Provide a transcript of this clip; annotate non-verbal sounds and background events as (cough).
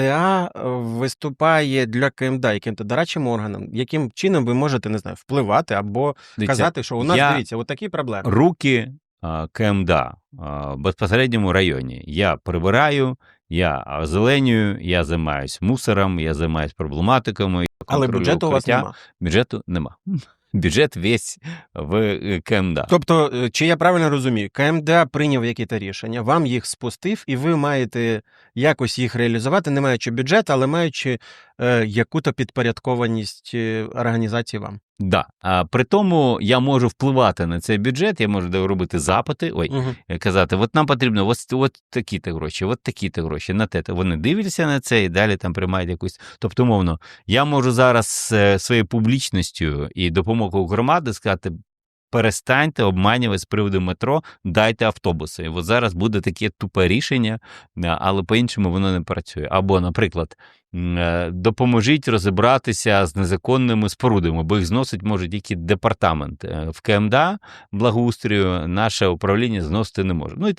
КМДА е, виступає для КМДА яким-то дорадчим органом, яким чином ви можете не знаю, впливати або Дивіться, казати, що у нас я- дивіться, от такі проблеми. руки КМДА в безпосередньому районі. Я прибираю, я озеленюю, я займаюсь мусором, я займаюсь проблематиками. Але бюджету у вас укриття. нема. Бюджету нема. (laughs) Бюджет весь в е, КМДА. Тобто, е, чи я правильно розумію, КМДА прийняв якісь рішення, вам їх спустив, і ви маєте якось їх реалізувати, не маючи бюджету, але маючи яку-то підпорядкованість е, організації вам. Да. А при тому я можу впливати на цей бюджет, я можу робити запити. Ой, Угу. е, казати, от нам потрібно ось, от такі-то гроші, от такі-то гроші, на те. Вони дивляться на це і далі там приймають якусь. Тобто, мовно, я можу зараз е, своєю публічністю і допомогою громади сказати. Перестаньте обманювати з приводу метро, дайте автобуси. І от зараз буде таке тупе рішення, е, але по-іншому воно не працює. Або, наприклад, е, допоможіть розібратися з незаконними спорудами, бо їх зносить може тільки департамент. Е, В КМДА благоустрою наше управління зносити не може. Ну і так